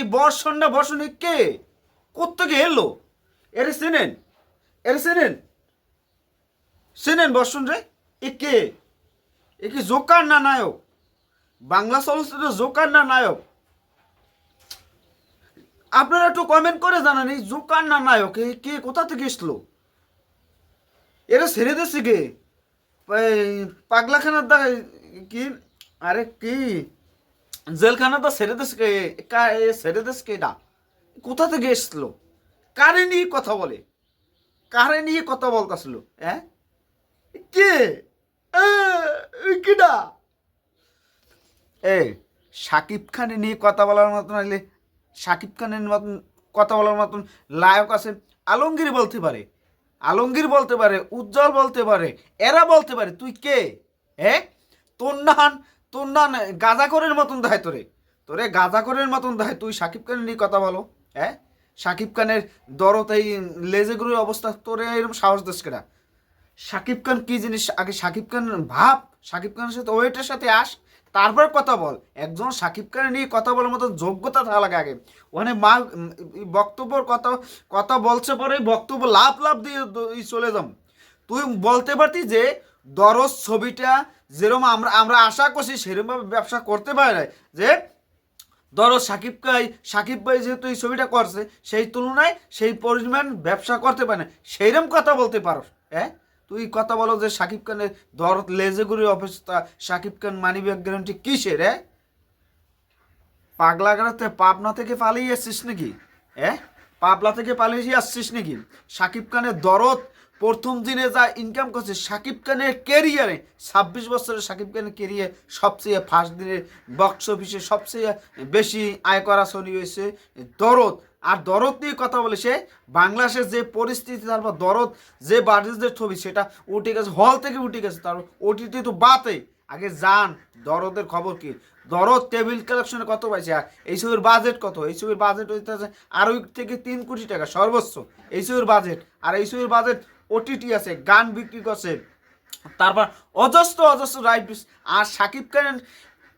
এই বর্ষণ না বর্ষণ কে? কোত্থেকে এলো? এরে চেনেন এরে চেনেন। চেনেন বর্ষণ রে, এ কে? এ কি জোকার না নায়ক? বাংলা চলচ্চিত্র জোকার না নায়ক? আপনারা একটু কমেন্ট করে জানান, এই জোকার না নায়ক, এ কে কোথা থেকে এসলো? এরা ছেড়ে দিচ্ছে কে? পাগলাখানার দা কি? আরে কি? জেলখানাটা ছেড়ে দিচ্ছে কে ছেড়ে দিচ্ছে কে এটা কোথা থেকে এসলো? কারে নিয়ে কথা বলে? কারে নিয়ে কথা বলতেছিল? হ্যাঁ? কে? কিডা? এ, সাকিব খানের নিয়ে কথা বলার মতন হলে সাকিব খানের মতন কথা বলার মতন লায়ক আছে আলমগীর বলতে পারে। আলমগীর বলতে পারে, উজ্জ্বল বলতে পারে, এরা বলতে পারে, তুই কে? হ্যাঁ? তোর নান তোর নান গাজাকরের মতন দেয় তোরে। তোরে গাজাকরের মতন দেয়। তুই সাকিব খানের নিয়ে কথা বলো হ্যাঁ? সাকিব খানের দরদ এই লেজেগুলোর অবস্থা, তোরে এরকম সাহস দিস কেনা সাকিব খান কী জিনিস? আগে সাকিব খান ভাব, সাকিব খানের সাথে, ওয়েটের সাথে আস, তারপর কথা বল। একজন সাকিব খানের নিয়ে কথা বলার মতো যোগ্যতা থাকা লাগে আগে। ওখানে মা বক্তব্যর কথা কথা বলছে পরে বক্তব্য লাভ লাভ দিয়ে চলে যাম। তুই বলতে পারতি যে দরজ ছবিটা যেরকম আমরা আমরা আশা করছি সেরকমভাবে ব্যবসা করতে পারে যে ধরো সাকিব ভাই সাকিব ভাই যেহেতু এই ছবিটা করছে, সেই তুলনায় সেই পরিমাণ ব্যবসা করতে পারে না সেইরকম কথা বলতে পারো হ্যাঁ? তুই কথা বলো যে সাকিব খানের ধর লেজেগুড়ি অবস্থা Shakib Khan money bag guarantee কিসের হ্যাঁ? পাগলা গাড়াতে পাবনা থেকে পালিয়ে আসছিস নাকি হ্যাঁ? পাবলা থেকে পালিয়ে আসছিস নাকি? সাকিব খানের দরদ প্রথম দিনে যা ইনকাম করছে সাকিব খানের কেরিয়ারে ছাব্বিশ বছরের সাকিব খানের কেরিয়ার সবচেয়ে ফার্স্ট দিনে বক্স অফিসে সবচেয়ে বেশি আয় করা ছবি হয়েছে দরদ। আর দরদ নিয়ে কথা বলে সে বাংলাদেশের যে পরিস্থিতি, তারপর দরদ যে বাজেটের ছবি, সেটা উঠে গেছে হল থেকে উঠে গেছে, তার ওটিটি তো বাতে আগে যান, দরদের খবর কি? দরদ টেবিল কালেকশনে কত পাইছে? আর এই ছবির বাজেট কত? এই ছবির বাজেট হইতেছে আড়াই থেকে তিন কোটি টাকা, সর্বোচ্চ। এই ছবির বাজেট আর এই ছবির বাজেট ওটিটি আছে, গান বিক্রি করছে। তারপর অজস্র অজস্র রাইট আর সাকিব খানের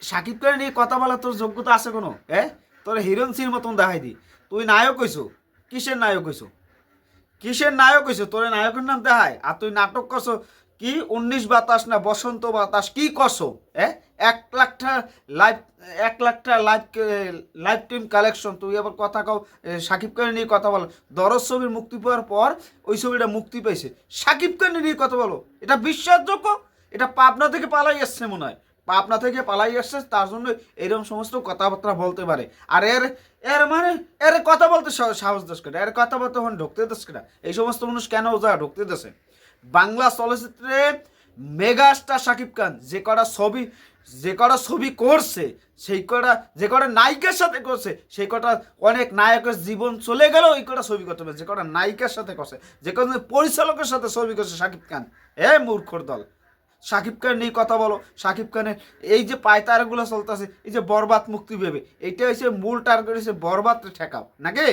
সাকিব খানের এই কথা বলা তোর যোগ্যতা আছে কোনো? হ্যাঁ তোর হিরণ সির মতন দেখাই দি। তুই নায়ক হইছো। কিসের নায়ক হইছো? কিসের নায়ক হইছো? তোর নায়কের নাম দেখায়। আর তুই নাটক করছ কি? উনিশ বাতাস না বসন্ত বাতাস? কি করছ হ্যাঁ এক লাখটা লাইভ এক লাখটা লাইভ লাইভ টিম কালেকশন তুই আবার কথা কও সাকিব খানের নিয়ে কথা বলো। দরজ ছবির মুক্তি পাওয়ার পর ওই ছবিটা মুক্তি পাইছে। সাকিব খানের নিয়ে কথা বলো, এটা বিশ্বাসযোগ্য? এটা পাবনা থেকে পালাই আসছে মনে হয়। পাবনা থেকে পালাই আসছে, তার জন্য এরকম সমস্ত কথাবার্তা বলতে পারে। আর এর এর মানে এর কথা বলতে সাহস দেশ কেটা এর কথা বলতে হন ঢুকতে দেশ কেটা এই সমস্ত মানুষ কেন যা ঢুকতে দেশে বাংলা চলচ্চিত্রে মেগাস্টার শাকিব খান, যে কটা ছবি, যে কটা ছবি করছে, সেই কটা, যে কটা নায়িকার সাথে করছে, সেই কটা অনেক নায়কের জীবন চলে গেল ওই কটা ছবি করতে পারে। যে কটা নায়িকার সাথে করছে, যে কটা পরিচালকের সাথে ছবি করছে শাকিব খান। এ মূর্খর দল। সাকিব খান নিয়ে কথা বলো। সাকিব খানের এই যে পায়তারাগুলো চলতেছে, এই যে বরবাদ মুক্তি ভেবে, এইটা হচ্ছে মূল টার্গেট হচ্ছে বরবাদ ঠেকাও, নাকি?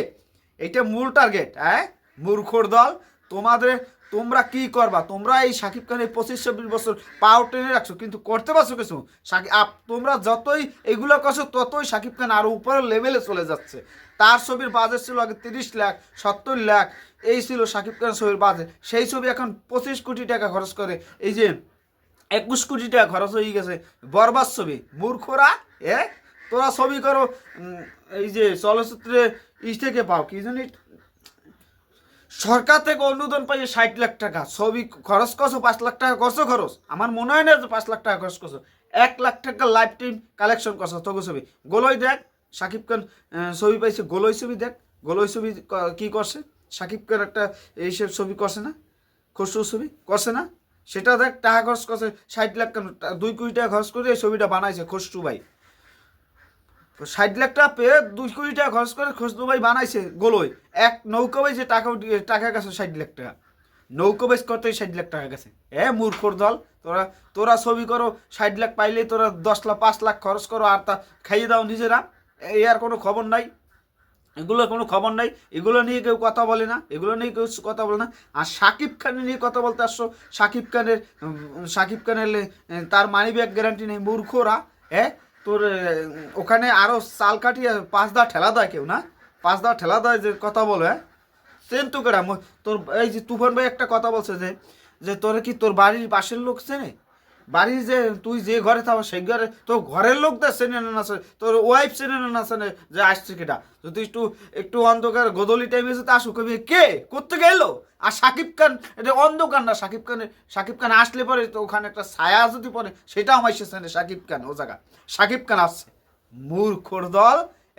এইটা মূল টার্গেট হ্যাঁ? মূর্খর দল। তোমাদের তোমরা কি করবা? তোমরা এই সাকিব খানের পঁচিশ চব্বিশ বছর পাও টেনে রাখছো, কিন্তু করতে পারছ কিছু? আপ তোমরা যতই এগুলো করছ, ততই সাকিব খান আরও উপরের লেভেলে চলে যাচ্ছে। তার ছবির বাজেট ছিল আগে তিরিশ লাখ, সত্তর লাখ, এই ছিল সাকিব খান ছবির বাজেট সেই ছবি এখন পঁচিশ কোটি টাকা খরচ করে, এই যে একুশ কোটি টাকা খরচ হয়ে গেছে, বরবাদ ছবি। মূর্খরা, এ? তোরা ছবি করো এই যে চলচ্চিত্রে ই থেকে পাও, কি জানি সরকার থেকে অনুদান পাইয়ে ষাট লাখ টাকা। ছবি খরচ করছ, পাঁচ লাখ টাকা করছ খরচ। আমার মনে হয় না যে পাঁচ লাখ টাকা খরচ করছ। এক লাখ টাকা লাইফ টাইম কালেকশন করছ তোকে ছবি। গোলই দেখ, সাকিব খান ছবি পাইছে, গোলই ছবি দেখ। গোলই ছবি ক- করছে? সাকিব খান একটা এইসব ছবি করছে না? খসরু ছবি করছে না? সেটা দেখ, টাকা খরচ করছে, ষাট লাখ দুই কোটি টাকা খরচ করে এই ছবিটা বানাইছে খসরু ভাই। ষাট লাখ টাকা পেয়ে দুই কোটি টাকা খরচ করে খসরু ভাই বানাইছে গোলই। এক নৌকা যে টাকা টাকা গেছে ষাট লাখ টাকা। নৌকা বেশ করতেই ষাট লাখ টাকা গেছে এ মূর্খর দল, তোরা তোরা ছবি করো, ষাট লাখ পাইলে তোরা দশ লাখ, পাঁচ লাখ খরচ করো আর তা খাইয়ে দাও নিজেরা। এই আর কোনো খবর নাই। এগুলো কোনো খবর নাই। এগুলো নিয়ে কেউ কথা বলে না। এগুলো নিয়ে কেউ কথা বলে না। আর সাকিব খানের নিয়ে কথা বলতে আসছো? সাকিব খানের সাকিব খানের তার মানি ব্যাগ গ্যারান্টি নেই। মূর্খরা হ্যাঁ তোর ওখানে আরও চাল কাটিয়ে পাঁচ দা ঠেলা দেয় কেউ, না? পাঁচ দা ঠেলা দেয় যে কথা বলে হ্যাঁ? চেন তো তোর, এই যে তুফান ভাই একটা কথা বলছে যে যে তোর কি তোর বাড়ির পাশের লোক চেনে? বাড়ির যে তুই যে ঘরে থাকো, সেই ঘরে তোর ঘরের লোকদের চেনে না না তোর ওয়াইফ চেনে না চেনে যে আসছে কেটা যদি একটু একটু অন্ধকার গোদলি টাইমে যদি আসুক কে? করতে গেল? আর সাকিব খান এটা অন্ধকার না, সাকিব খানের, সাকিব খান আসলে পরে তো ওখানে একটা ছায়া যদি পড়ে, সেটাও আমার চেনে সাকিব খান, ও জায়গা। সাকিব খান আসছে। মূর্খর দল,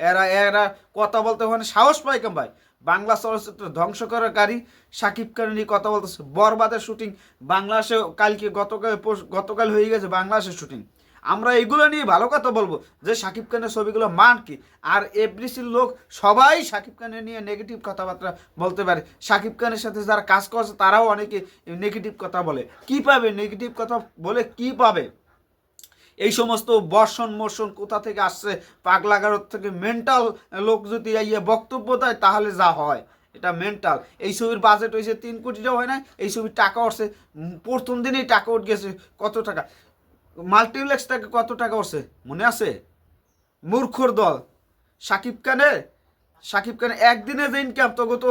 এরা এরা কথা বলতে ওখানে সাহস পায় কেন ভাই? বাংলা চলচ্চিত্র ধ্বংস করার গাড়ি সাকিব খান নিয়ে কথা বলতেছে। বরবাদের শুটিং বাংলাদেশে কালকে গতকাল গতকাল হয়ে গেছে বাংলাদেশের শুটিং। আমরা এগুলো নিয়ে ভালো কথা বলব যে সাকিব খানের ছবিগুলো মান কি? আর এভরিসির লোক সবাই সাকিব খানের নিয়ে নেগেটিভ কথাবার্তা বলতে পারে। সাকিব খানের সাথে যারা কাজ করছে তারাও অনেকে নেগেটিভ কথা বলে। কি পাবে? নেগেটিভ কথা বলে কি পাবে? এই সমস্ত বর্ষণ মোর্শন কোথা থেকে আসছে? পাগলাগারত থেকে মেন্টাল লোক যদি ইয়ে বক্তব্য দেয়, তাহলে যা হয়। এটা মেন্টাল এই ছবির বাজেট হয়েছে তিন কোটিটাও হয় না এই ছবির টাকা উঠছে প্রথম দিনেই টাকা উঠ গেছে, কত টাকা? মাল্টিপ্লেক্স থেকে কত টাকা উঠছে? মনে আছে? মূর্খর দল। সাকিব খানের সাকিব খানের একদিনে যে ইনকাম তোকে তো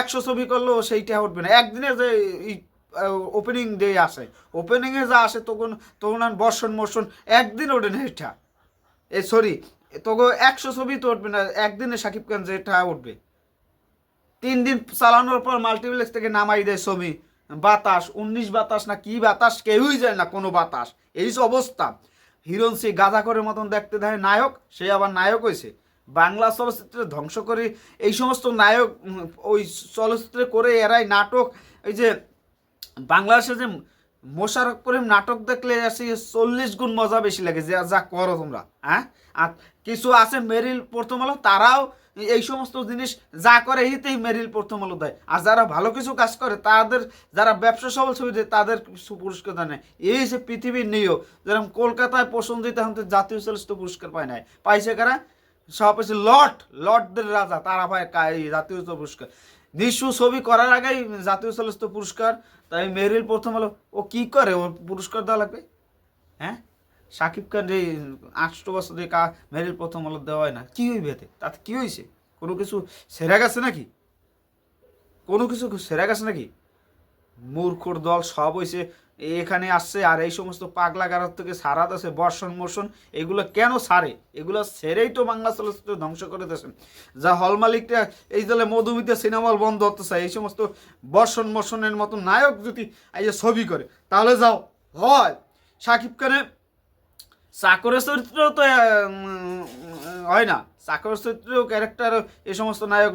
একশো ছবি করলেও সেইটা উঠবে না। একদিনে যে ওপেনিং ডে আসে। ওপেনিংয়ে যা আসে, তখন তখন বর্ষণ মর্ষণ একদিন ওঠে না এটা। এ সরি তোকে একশো ছবি তো উঠবে না, একদিনে সাকিব খান যেটা উঠবে। তিন দিন চালানোর পর মাল্টিপ্লেক্স থেকে নামাই দেয় ছবি। বাতাস, উনিশ বাতাস না কি বাতাস, কেউই যায় না কোনো বাতাস। এই অবস্থা। হিরণ সে গাঁদা করে মতন দেখতে দেয় নায়ক, সে আবার নায়ক হয়েছে। বাংলা চলচ্চিত্রে ধ্বংস করে এই সমস্ত নায়ক ওই চলচ্চিত্রে করে এরাই নাটক, এই যে বাংলাদেশে যে মোশারফ করিম নাটক দেখলে আসে চল্লিশ গুণ মজা বেশি লাগে, যা যা করো তোমরা হ্যাঁ? আর কিছু আছে মেরিল প্রথম আলো তারাও এই সমস্ত জিনিস যা করে এইতেই মেরিল প্রথম আলো দেয়। আর যারা ভালো কিছু কাজ করে, তাদের যারা ব্যবসা সবল ছবি দেয়, তাদের কিছু পুরস্কার দেয় এই যে পৃথিবীর নিয়েও যেরকম কলকাতায় প্রসঞ্জিত এখন জাতীয় চলচ্চিত্র পুরস্কার পায় নাই। পাইছে কারা? সব হচ্ছে লট লটদের রাজা, তারা পায় জাতীয় পুরস্কার। নিশু ছবি করার আগেই জাতীয় চলচ্চিত্র পুরস্কার, তাই মেরিল প্রথম হলো, ও কি করে? ওর পুরস্কার দেওয়া লাগবে? হ্যাঁ? সাকিব খান যে আটশো বছর যে কা মেরিল প্রথম আলো দেওয়া হয় না, কী হইবে এতে? তাতে কী হয়েছে কোনো কিছু সেরা গেছে নাকি? কোনো কিছু সেরা গেছে নাকি? মূর্খর দল সব হয়েছে এখানে আসছে আর এই সমস্ত পাগলা গারদ থেকে সারাত আছে, বর্ষণ মোর্শন এগুলো কেন সারে? এগুলো সেরেই তো বাংলা চলচ্চিত্র ধ্বংস করে দিয়েছেন যা হল মালিকটা এই দলে মধুমিতা সিনেমা বন্ধ হতে চায়, এই সমস্ত বর্ষণ মোর্শনের মতো নায়ক যদি এই যে ছবি করে, তাহলে যাও। হয়। সাকিব খানের চাকরের চরিত্র তো হয় না। চাকরের চরিত্র ক্যারেক্টার এই সমস্ত নায়ক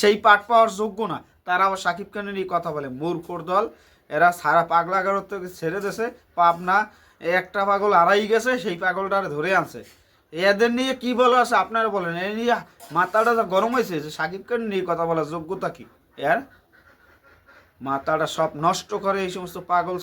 সেই পাঠ পাওয়ার যোগ্য না। তারা আবার সাকিব খানের এই কথা বলে মূর্খর দল, এরা সারা পাগলা ছেড়ে দেছে পাবনা একটা পাগল আড়াই গেছে, সেই পাগলটা আর ধরে আনছে। এদের নিয়ে কি বলা আছে আপনারা বলেন, এ নিয়ে মাথাটা গরম হয়েছে, যে সাকিব খান নিয়ে কথা বলার যোগ্যতা কি? এর মাথাটা সব নষ্ট করে এই সমস্ত পাগল